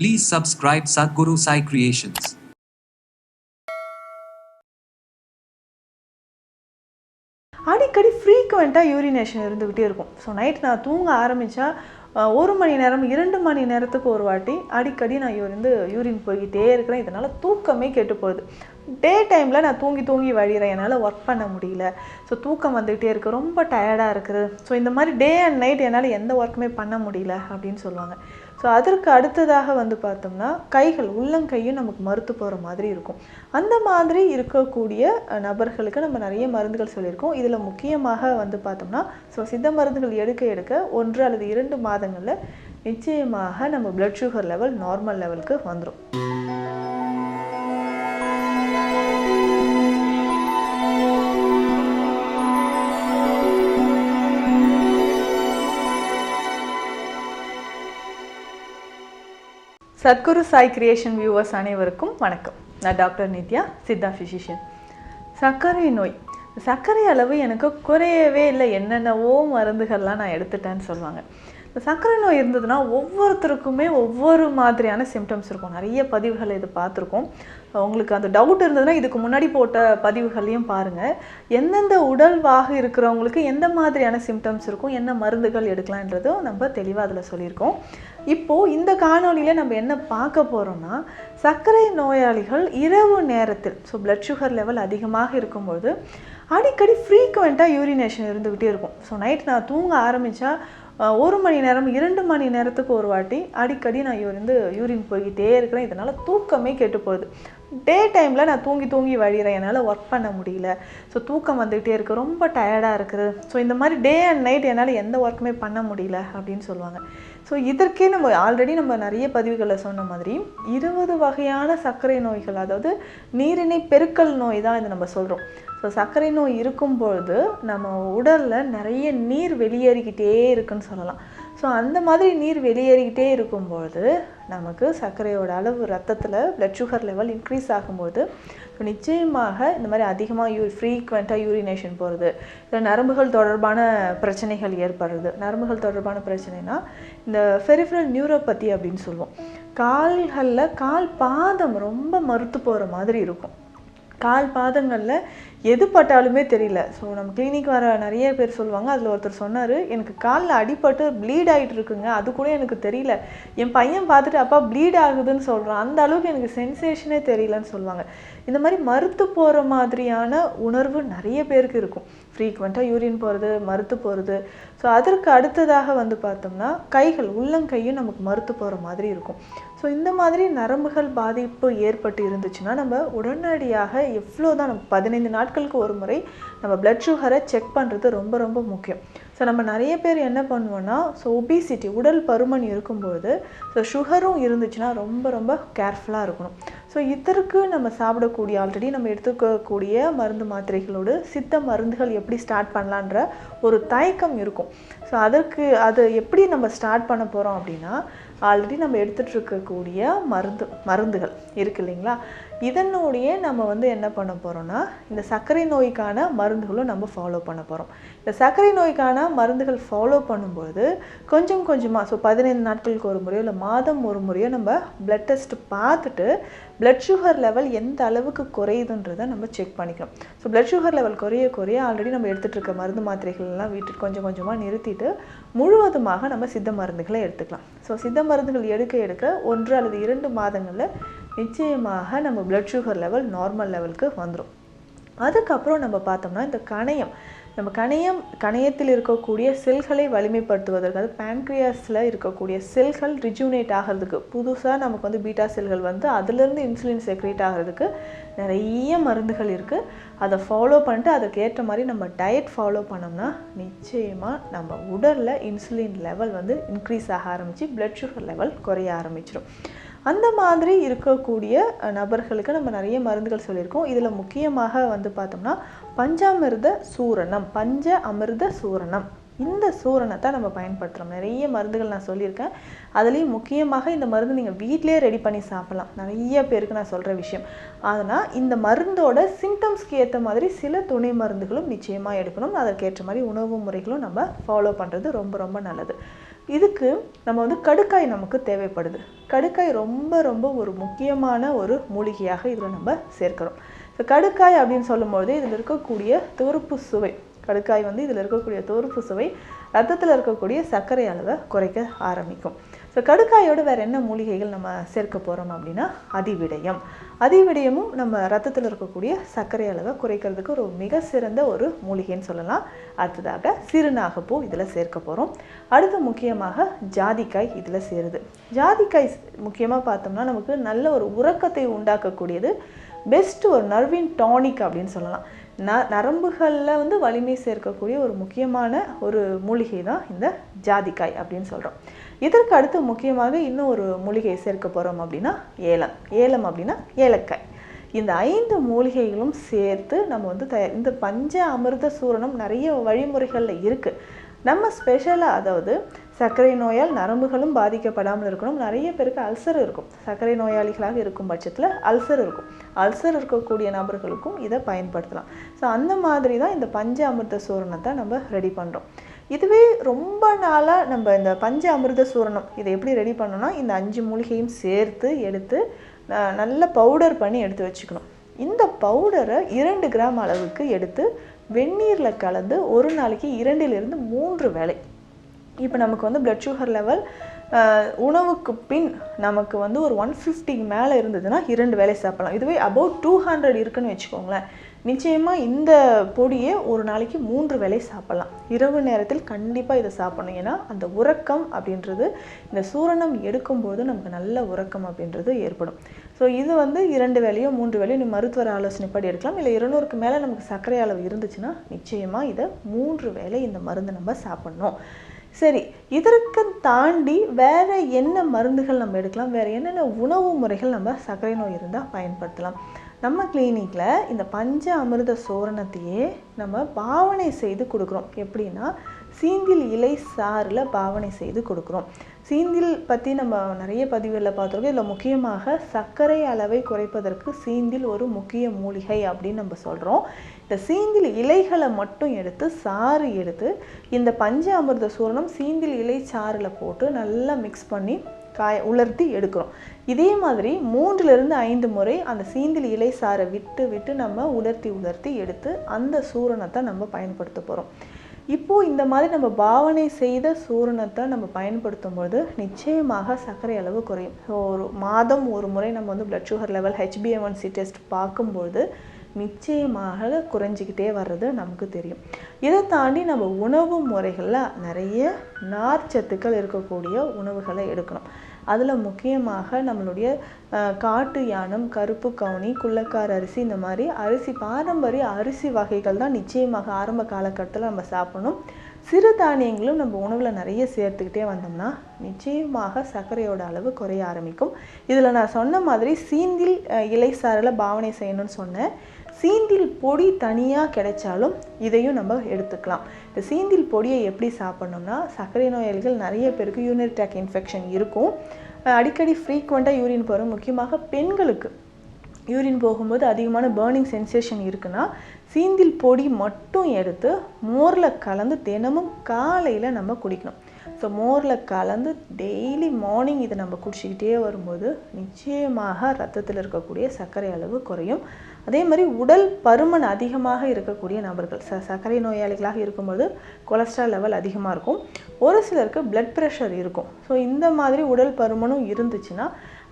Please subscribe Sadhguru Sai Creations. அடிக்கடி ஃப்ரீக்குவெண்ட்டாக urination இருந்துக்கிட்டே இருக்கும். ஸோ நைட் நான் தூங்க ஆரம்பித்தா ஒரு மணி நேரம் இரண்டு மணி நேரத்துக்கு ஒரு வாட்டி அடிக்கடி நான் வந்து யூரின் போய்கிட்டே இருக்கிறேன். இதனால் தூக்கமே கெட்டு போகுது. டே டைமில் நான் தூங்கி தூங்கி வழிகிறேன் என்னால் ஒர்க் பண்ண முடியல. ஸோ தூக்கம் வந்துக்கிட்டே இருக்குது ரொம்ப டயர்டாக இருக்குது. ஸோ இந்த மாதிரி டே அண்ட் நைட் என்னால் எந்த ஒர்க்குமே பண்ண முடியல அப்படின்னு சொல்லுவாங்க. ஸோ அதற்கு அடுத்ததாக வந்து பார்த்தோம்னா கைகள் உள்ளங்கையும் நமக்கு மறுத்து போகிற மாதிரி இருக்கும். அந்த மாதிரி இருக்கக்கூடிய நபர்களுக்கு நம்ம நிறைய மருந்துகள் சொல்லியிருக்கோம். இதில் முக்கியமாக வந்து பார்த்தோம்னா ஸோ சித்த மருந்துகள் எடுக்க எடுக்க ஒன்று அல்லது இரண்டு மாதங்களில் நிச்சயமாக நம்ம பிளட் சுகர் லெவல் நார்மல் லெவலுக்கு வந்துடும் சத்குரு சாய் கிரியேஷன் வியூவர்ஸ் அனைவருக்கும் வணக்கம். நான் டாக்டர் நித்யா சித்தா ஃபிசிஷியன் சர்க்கரை நோய். சர்க்கரை அளவு எனக்கு குறையவே இல்லை. என்னென்னவோ மருந்துகள்லாம் நான் எடுத்துட்டேன்னு சொல்லுவாங்க. இப்போ சர்க்கரை நோய் இருந்ததுன்னா ஒவ்வொருத்தருக்குமே ஒவ்வொரு மாதிரியான சிம்டம்ஸ் இருக்கும். நிறைய பதிவுகள் இது பார்த்துருக்கோம். உங்களுக்கு அந்த டவுட் இருந்ததுன்னா இதுக்கு முன்னாடி போட்ட பதிவுகளையும் பாருங்கள் எந்தெந்த உடல்வாக இருக்கிறவங்களுக்கு எந்த மாதிரியான சிம்டம்ஸ் இருக்கும் என்ன மருந்துகள் எடுக்கலான்றதும் நம்ம தெளிவாக அதில் சொல்லியிருக்கோம். இப்போது இந்த காணொளியில் நம்ம என்ன பார்க்க போகிறோம்னா சர்க்கரை நோயாளிகள் இரவு நேரத்தில் ஸோ பிளட் சுகர் லெவல் அதிகமாக இருக்கும்பொழுது அடிக்கடி ஃப்ரீக்குவெண்ட்டாக யூரினேஷன் இருந்துக்கிட்டே இருக்கும். ஸோ நைட் நான் தூங்க ஆரம்பித்தா ஒரு மணி நேரம் இரண்டு மணி நேரத்துக்கு ஒரு வாட்டி அடிக்கடி நான் வந்து யூரின் போய்கிட்டே இருக்கிறேன். இதனால் தூக்கமே கெட்டு போகுது. டே டைமில் நான் தூங்கி தூங்கி வழிகிறேன் என்னால் ஒர்க் பண்ண முடியல. ஸோ தூக்கம் வந்துகிட்டே இருக்குது ரொம்ப டயர்டாக இருக்குது. ஸோ இந்த மாதிரி டே அண்ட் நைட் என்னால் எந்த ஒர்க்குமே பண்ண முடியல அப்படின்னு சொல்லுவாங்க. ஸோ இதற்கே நம்ம ஆல்ரெடி நம்ம நிறைய பதிவுகளில் சொன்ன மாதிரி இருபது வகையான சர்க்கரை நோய்கள் அதாவது நீரிணை பெருக்கல் நோய் தான் இது நம்ம சொல்கிறோம் ஸோ சர்க்கரை நோய் இருக்கும்பொழுது நம்ம உடலில் நிறைய நீர் வெளியேறிக்கிட்டே இருக்குன்னு சொல்லலாம். ஸோ அந்த மாதிரி நீர் வெளியேறிக்கிட்டே இருக்கும்பொழுது நமக்கு சர்க்கரையோட அளவு ரத்தத்தில் பிளட் சுகர் லெவல் இன்க்ரீஸ் ஆகும்போது நிச்சயமாக இந்த மாதிரி அதிகமாக யூ ஃப்ரீக்வெண்ட்டாக யூரினேஷன் போகிறது இல்லை நரம்புகள் தொடர்பான பிரச்சனைகள் ஏற்படுறது. நரம்புகள் தொடர்பான பிரச்சனைனா இந்த ஃபெரிஃபரல் நியூரோபதி அப்படின்னு சொல்லுவோம். கால்களில் கால் பாதம் ரொம்ப மறுத்து போகிற மாதிரி இருக்கும். கால் பாதங்களில் எது பட்டாலுமே தெரியல. ஸோ நம்ம கிளினிக் வர நிறைய பேர் சொல்லுவாங்க. அதில் ஒருத்தர் சொன்னார் எனக்கு காலில் அடிபட்டு ப்ளீட் ஆகிட்டு இருக்குங்க. அது கூட எனக்கு தெரியல. என் பையன் பார்த்துட்டு அப்பா ப்ளீட் ஆகுதுன்னு சொல்கிறான் அந்த அளவுக்கு எனக்கு சென்சேஷனே தெரியலன்னு சொல்லுவாங்க. இந்த மாதிரி மறுத்து போகிற மாதிரியான உணர்வு நிறைய பேருக்கு இருக்கும். ஃப்ரீக்வெண்ட்டாக யூரின் போகிறது மறுத்து போகிறது ஸோ அதற்கு அடுத்ததாக வந்து பார்த்தோம்னா கைகள் உள்ளங்கையும் நமக்கு மறுத்து போகிற மாதிரி இருக்கும். ஸோ இந்த மாதிரி நரம்புகள் பாதிப்பு ஏற்பட்டு இருந்துச்சுன்னா நம்ம உடனடியாக எவ்வளோ தான் நம்ம பதினைந்து நாள் நாட்களுக்கு ஒரு முறை நம்ம பிளட் சுகரை செக் பண்ணுறது ரொம்ப ரொம்ப முக்கியம். ஸோ நம்ம நிறைய பேர் என்ன பண்ணுவோன்னா ஸோ ஒபிசிட்டி உடல் பருமன் இருக்கும்போது ஸோ சுகரும் இருந்துச்சுன்னா ரொம்ப ரொம்ப கேர்ஃபுல்லாக இருக்கணும். ஸோ இதற்கு நம்ம சாப்பிடக்கூடிய ஆல்ரெடி நம்ம எடுத்துக்கக்கூடிய மருந்து மாத்திரைகளோடு சித்த மருந்துகள் எப்படி ஸ்டார்ட் பண்ணலான்ற ஒரு தயக்கம் இருக்கும். ஸோ அதற்கு அதை எப்படி நம்ம ஸ்டார்ட் பண்ண போகிறோம் அப்படின்னா ஆல்ரெடி நம்ம எடுத்துகிட்டு இருக்கக்கூடிய மருந்து மருந்துகள் இருக்கு இல்லைங்களா? இதனுடைய நம்ம வந்து என்ன பண்ண போகிறோம்னா இந்த சர்க்கரை நோய்க்கான மருந்துகளும் நம்ம ஃபாலோ பண்ண போகிறோம் இந்த சர்க்கரை நோய்க்கான மருந்துகள் ஃபாலோ பண்ணும்போது கொஞ்சம் கொஞ்சமாக ஸோ பதினைந்து நாட்களுக்கு ஒரு முறையோ இல்லை மாதம் ஒரு முறையோ நம்ம பிளட் டெஸ்ட் பார்த்துட்டு பிளட் சுகர் லெவல் எந்த அளவுக்கு குறையுதுன்றதை நம்ம செக் பண்ணிக்கணும் ஸோ பிளட் சுகர் லெவல் குறைய குறைய ஆல்ரெடி நம்ம எடுத்துகிட்டு இருக்க மருந்து மாத்திரைகள்லாம் வீட்டுக்கு கொஞ்சம் கொஞ்சமாக நிறுத்திட்டு முழுவதுமாக நம்ம சித்த மருந்துகளை எடுத்துக்கலாம். ஸோ சித்த மருந்துகள் எடுக்க எடுக்க ஒன்று அல்லது இரண்டு மாதங்களில் நிச்சயமாக நம்ம பிளட் சுகர் லெவல் நார்மல் லெவலுக்கு வந்துடும் அதுக்கப்புறம் நம்ம பார்த்தோம்னா இந்த கணையம். நம்ம கணையம் கணையத்தில் இருக்கக்கூடிய செல்களை வலிமைப்படுத்துவதற்கு அது பேன்க்ரியாஸில் இருக்கக்கூடிய செல்கள் ரிஜூனேட் ஆகிறதுக்கு புதுசாக நமக்கு வந்து பீட்டா செல்கள் வந்து அதுலேருந்து இன்சுலின் செக்ரேட் ஆகிறதுக்கு நிறைய மருந்துகள் இருக்குது அதை ஃபாலோ பண்ணிட்டு அதுக்கு ஏற்ற மாதிரி நம்ம டயட் ஃபாலோ பண்ணோம்னா நிச்சயமாக நம்ம உடலில் இன்சுலின் லெவல் வந்து இன்க்ரீஸ் ஆக ஆரம்பித்து பிளட் சுகர் லெவல் குறைய ஆரம்பிச்சிடும் அந்த மாதிரி இருக்கக்கூடிய நபர்களுக்கு நம்ம நிறைய மருந்துகள் சொல்லியிருக்கோம். இதில் முக்கியமாக வந்து பார்த்தோம்னா பஞ்சாமிர்த சூரணம் பஞ்ச அமிர்த சூரணம். இந்த சூரணத்தை நம்ம பயன்படுத்துகிறோம் நிறைய மருந்துகள் நான் சொல்லியிருக்கேன். அதுலேயும் முக்கியமாக இந்த மருந்து நீங்கள் வீட்டிலே ரெடி பண்ணி சாப்பிடலாம். நிறைய பேருக்கு நான் சொல்கிற விஷயம். அதனால் இந்த மருந்தோட சிம்டம்ஸ்க்கு ஏற்ற மாதிரி சில துணை மருந்துகளும் நிச்சயமாக எடுக்கணும். அதற்கேற்ற மாதிரி உணவு முறைகளும் நம்ம ஃபாலோ பண்ணுறது ரொம்ப ரொம்ப நல்லது. இதுக்கு நம்ம வந்து கடுக்காய் நமக்கு தேவைப்படுது. கடுக்காய் ரொம்ப ரொம்ப ஒரு முக்கியமான ஒரு மூலிகையாக இதில் நம்ம சேர்க்கிறோம். ஸோ கடுக்காய் அப்படின்னு சொல்லும்போது இதில் இருக்கக்கூடிய துவர்ப்பு சுவை கடுக்காய் வந்து இதில் இருக்கக்கூடிய துவர்ப்பு சுவை ரத்தத்தில் இருக்கக்கூடிய சர்க்கரை அளவை குறைக்க ஆரம்பிக்கும். ஸோ கடுக்காயோடு வேறு என்ன மூலிகைகள் நம்ம சேர்க்க போகிறோம் அப்படின்னா அதிவிடயம். அதிவிடயமும் நம்ம ரத்தத்தில் இருக்கக்கூடிய சர்க்கரை அளவை குறைக்கிறதுக்கு ஒரு மிக சிறந்த ஒரு மூலிகைன்னு சொல்லலாம். அடுத்ததாக சிறுநாகப்பூ இதில் சேர்க்க போகிறோம் அடுத்து முக்கியமாக ஜாதிக்காய் இதில் சேருது. ஜாதிக்காய் முக்கியமாக பார்த்தோம்னா நமக்கு நல்ல ஒரு உறக்கத்தை உண்டாக்கக்கூடியது. பெஸ்ட்டு ஒரு நர்வின் டானிக் அப்படின்னு சொல்லலாம். ந நரம்புகளில் வந்து வலிமை சேர்க்கக்கூடிய ஒரு முக்கியமான ஒரு மூலிகை தான் இந்த ஜாதிக்காய் அப்படின்னு சொல்கிறோம் இதற்கு அடுத்து முக்கியமாக இன்னும் ஒரு மூலிகையை சேர்க்க போகிறோம் அப்படின்னா ஏலம். ஏலம் அப்படின்னா ஏலக்காய். இந்த ஐந்து மூலிகைகளும் சேர்த்து நம்ம வந்து தயார் இந்த பஞ்ச அமிர்த சூரணம் நிறைய வழிமுறைகளில் இருக்குது நம்ம ஸ்பெஷலாக அதாவது சர்க்கரை நோயால் நரம்புகளும் பாதிக்கப்படாமல் இருக்கணும். நிறைய பேருக்கு அல்சர் இருக்கும். சர்க்கரை நோயாளிகளாக இருக்கும் பட்சத்தில் அல்சர் இருக்கும். அல்சர் இருக்கக்கூடிய நபர்களுக்கும் இதை பயன்படுத்தலாம். ஸோ அந்த மாதிரி தான் இந்த பஞ்ச அமிர்த சூரணத்தை நம்ம ரெடி பண்ணுறோம் இதுவே ரொம்ப நாளாக நம்ம இந்த பஞ்ச அமிர்த சூரணம் இதை எப்படி ரெடி பண்ணோம்னா இந்த அஞ்சு மூலிகையும் சேர்த்து எடுத்து நல்ல பவுடர் பண்ணி எடுத்து வச்சுக்கணும். இந்த பவுடரை இரண்டு கிராம் அளவுக்கு எடுத்து வெந்நீரில் கலந்து ஒரு நாளைக்கு இரண்டிலிருந்து மூன்று வேலை இப்போ நமக்கு வந்து பிளட் சுகர் லெவல் உணவுக்கு பின் நமக்கு வந்து ஒரு ஒன் ஃபிஃப்டிக்கு மேலே இருந்ததுன்னா இரண்டு வேலை சாப்பிடலாம். இதுவே அபவுட் டூ ஹண்ட்ரட் இருக்குன்னு வச்சுக்கோங்களேன். நிச்சயமாக இந்த பொடியை ஒரு நாளைக்கு மூன்று வேலை சாப்பிடலாம். இரவு நேரத்தில் கண்டிப்பாக இதை சாப்பிடணும். ஏன்னா அந்த உறக்கம் அப்படின்றது இந்த சூரணம் எடுக்கும்போது நமக்கு நல்ல உறக்கம் அப்படின்றது ஏற்படும். ஸோ இது வந்து இரண்டு வேலையோ மூன்று வேலையோ நீ மருத்துவர் ஆலோசனைப்படி எடுக்கலாம். இல்லை இருநூறுக்கு மேலே நமக்கு சர்க்கரை அளவு இருந்துச்சுன்னா நிச்சயமாக இதை மூன்று வேளை இந்த மருந்து நம்ம சாப்பிடணும். சரி இதற்கு தாண்டி வேற என்ன மருந்துகள் நம்ம எடுக்கலாம்? வேற என்னென்ன உணவு முறைகள் நம்ம சர்க்கரை நோய் இருந்தால் பயன்படுத்தலாம்? நம்ம கிளினிக்கில் இந்த பஞ்ச அமிர்த சோரணத்தையே நம்ம பாவனை செய்து கொடுக்குறோம். எப்படின்னா சீந்தில் இலை சாறில் பாவனை செய்து கொடுக்குறோம். சீந்தில் பற்றி நம்ம நிறைய பதிவுகளில் பார்த்துருக்கோம். இதில் முக்கியமாக சர்க்கரை அளவை குறைப்பதற்கு சீந்தில் ஒரு முக்கிய மூலிகை அப்படின்னு நம்ம சொல்கிறோம் இந்த சீந்தில் இலைகளை மட்டும் எடுத்து சாறு எடுத்து இந்த பஞ்ச அமிர்த சூரணம் சீந்தில் இலை சாறில் போட்டு நல்லா மிக்ஸ் பண்ணி காய உலர்த்தி எடுக்கிறோம். இதே மாதிரி மூன்றிலிருந்து ஐந்து முறை அந்த சீந்தில் இலை சாறை விட்டு விட்டு நம்ம உலர்த்தி உலர்த்தி எடுத்து அந்த சூரணத்தை நம்ம பயன்படுத்த போகிறோம் இப்போது இந்த மாதிரி நம்ம பாவனை செய்த சூரணத்தை நம்ம பயன்படுத்தும் பொழுது நிச்சயமாக சர்க்கரை அளவு குறையும். ஸோ ஒரு மாதம் ஒரு முறை நம்ம வந்து பிளட் சுகர் லெவல் ஹெச்பிஎம்என்சி டெஸ்ட் பார்க்கும்பொழுது நிச்சயமாக குறைஞ்சிக்கிட்டே வர்றது நமக்கு தெரியும். இதை தாண்டி நம்ம உணவு முறைகளில் நிறைய நார்ச்சத்துக்கள் இருக்கக்கூடிய உணவுகளை எடுக்கணும். அதில் முக்கியமாக நம்மளுடைய காட்டு யானம் கருப்பு கவுனி குள்ளக்கார அரிசி இந்த மாதிரி அரிசி பாரம்பரிய அரிசி வகைகள் தான் நிச்சயமாக ஆரம்ப காலகட்டத்தில் நம்ம சாப்பிடணும். சிறுதானியங்களும் நம்ம உணவில் நிறைய சேர்த்துக்கிட்டே வந்தோம்னா நிச்சயமாக சர்க்கரையோட அளவு குறைய ஆரம்பிக்கும். இதில் நான் சொன்ன மாதிரி சீந்தில் இலை சாரில் பாவனை செய்யணும்னு சொன்னேன். சீந்தில் பொடி தனியாக கிடைச்சாலும் இதையும் நம்ம எடுத்துக்கலாம். இந்த சீந்தில் பொடியை எப்படி சாப்பிடணும்னா சர்க்கரை நோயாளிகள் நிறைய பேருக்கு யூரினரி ட்ராக் இன்ஃபெக்ஷன் இருக்கும். அடிக்கடி ஃப்ரீக்வெண்ட்டாக யூரின் போகிறோம் முக்கியமாக பெண்களுக்கு. யூரின் போகும்போது அதிகமான பேர்னிங் சென்சேஷன் இருக்குன்னா சீந்தில் பொடி மட்டும் எடுத்து மோரில் கலந்து தினமும் காலையில் நம்ம குடிக்கணும். ஸோ மோரில் கலந்து டெய்லி மார்னிங் இதை நம்ம குடிச்சிக்கிட்டே வரும்போது நிச்சயமாக ரத்தத்தில் இருக்கக்கூடிய சர்க்கரை அளவு குறையும். அதே மாதிரி உடல் பருமன் அதிகமாக இருக்கக்கூடிய நபர்கள் ச சர்க்கரை நோயாளிகளாக இருக்கும்போது கொலஸ்ட்ரால் லெவல் அதிகமாக இருக்கும். ஒரு சிலருக்கு பிளட் ப்ரெஷர் இருக்கும். ஸோ இந்த மாதிரி உடல் பருமனும் இருந்துச்சுன்னா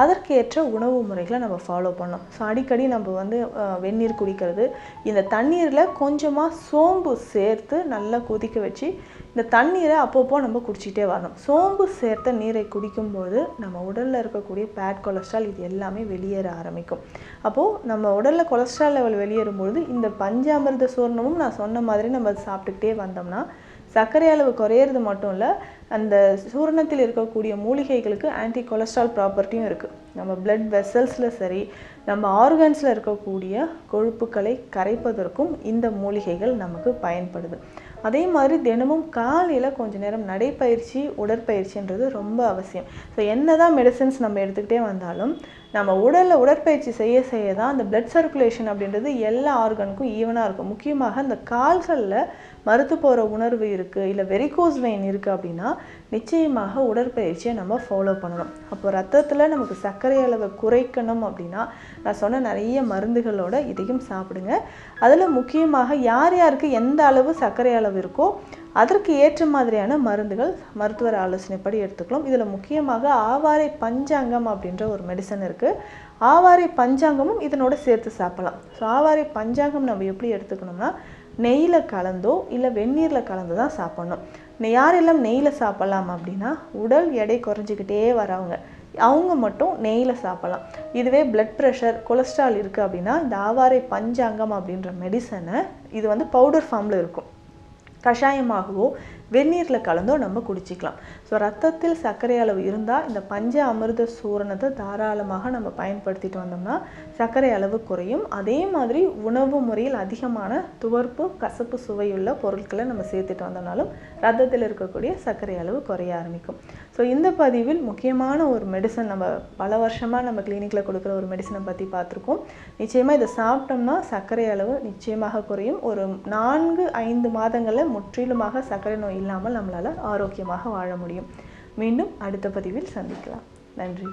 அதற்கேற்ற உணவு முறைகளை நம்ம ஃபாலோ பண்ணோம் ஸோ அடிக்கடி நம்ம வந்து வெந்நீர் குடிக்கிறது இந்த தண்ணீரில் கொஞ்சமாக சோம்பு சேர்த்து நல்லா கொதிக்க வச்சு இந்த தண்ணீரை அப்பப்போ நம்ம குடிச்சிட்டே வரணும். சோம்பு சேர்த்த நீரை குடிக்கும்போது நம்ம உடலில் இருக்கக்கூடிய பேட் கொலஸ்ட்ரால் இது எல்லாமே வெளியேற ஆரம்பிக்கும். அப்போது நம்ம உடலில் கொலஸ்ட்ரால் லெவல் வெளியேறும்பொழுது இந்த பஞ்சாமிர்த சூர்ணமும் நான் சொன்ன மாதிரி நம்ம சாப்பிட்டுக்கிட்டே வந்தோம்னா சர்க்கரை அளவு குறையிறது மட்டும் இல்லை அந்த சூரணத்தில் இருக்கக்கூடிய மூலிகைகளுக்கு ஆன்டி கொலஸ்ட்ரால் ப்ராப்பர்ட்டியும் இருக்குது நம்ம பிளட் வெசல்ஸில் சரி நம்ம ஆர்கன்ஸில் இருக்கக்கூடிய கொழுப்புகளை கரைப்பதற்கும் இந்த மூலிகைகள் நமக்கு பயன்படுது. அதே மாதிரி தினமும் காலையில் கொஞ்ச நேரம் நடைப்பயிற்சி உடற்பயிற்சின்றது ரொம்ப அவசியம். ஸோ என்ன தான் மெடிசன்ஸ் நம்ம எடுத்துக்கிட்டே வந்தாலும் நம்ம உடலில் உடற்பயிற்சி செய்ய செய்ய தான் அந்த பிளட் சர்க்குலேஷன் அப்படின்றது எல்லா ஆர்கனுக்கும் ஈவனாக இருக்கும். முக்கியமாக அந்த கால்களில் மறுத்து போகிற உணர்வு இருக்குது இல்லை வெரிகோஸ் வெயின் இருக்குது அப்படின்னா நிச்சயமாக உடற்பயிற்சியை நம்ம ஃபாலோ பண்ணணும். அப்போ ரத்தத்தில் நமக்கு சர்க்கரை அளவை குறைக்கணும் அப்படின்னா நான் சொன்ன நிறைய மருந்துகளோட இதையும் சாப்பிடுங்க. அதில் முக்கியமாக யார் யாருக்கு எந்த அளவு சர்க்கரை அளவு இருக்கோ அதற்கு ஏற்ற மாதிரியான மருந்துகள் மருத்துவர் ஆலோசனைப்படி எடுத்துக்கலாம். இதில் முக்கியமாக ஆவாரை பஞ்சாங்கம் அப்படின்ற ஒரு மெடிசன் இருக்குது ஆவாரை பஞ்சாங்கமும் இதனோட சேர்த்து சாப்பிடலாம். ஸோ ஆவாரை பஞ்சாங்கம் நம்ம எப்படி எடுத்துக்கணும்னா நெய்யில் கலந்தோ இல்லை வெந்நீரில் கலந்து தான் சாப்பிட்ணும். யாரெல்லாம் நெய்யில் சாப்பிட்லாம் அப்படின்னா உடல் எடை குறைஞ்சிக்கிட்டே வரவங்க. அவங்க மட்டும் நெய்யில் சாப்பிட்லாம். இதுவே பிளட் ப்ரெஷர் கொலஸ்ட்ரால் இருக்குது அப்படின்னா இந்த ஆவாரை பஞ்சாங்கம் அப்படின்ற மெடிசனை இது வந்து பவுடர் ஃபார்மில் இருக்கும். ಕಷಾಯ ಮಾವು வெந்நீரில் கலந்தோ நம்ம குடிச்சிக்கலாம். ஸோ ரத்தத்தில் சர்க்கரை அளவு இருந்தால் இந்த பஞ்ச அமிர்த சூரணத்தை தாராளமாக நம்ம பயன்படுத்திட்டு வந்தோம்னா சர்க்கரை அளவு குறையும். அதே மாதிரி உணவு முறையில் அதிகமான துவர்ப்பு கசப்பு சுவையுள்ள பொருட்களை நம்ம சேர்த்துட்டு வந்தோம்னாலும் ரத்தத்தில் இருக்கக்கூடிய சர்க்கரை அளவு குறைய ஆரம்பிக்கும். ஸோ இந்த பதிவில் முக்கியமான ஒரு மெடிசன் நம்ம பல வருஷமாக நம்ம கிளினிக்கில் கொடுக்குற ஒரு மெடிசனை பற்றி பார்த்துருக்கோம். நிச்சயமாக இதை சாப்பிட்டோம்னா சர்க்கரை அளவு நிச்சயமாக குறையும். ஒரு நான்கு ஐந்து மாதங்களில் முற்றிலுமாக சர்க்கரை நோய் இல்லாமல் நம்மளால் ஆரோக்கியமாக வாழ முடியும். மீண்டும் அடுத்த பதிவில் சந்திக்கலாம். நன்றி.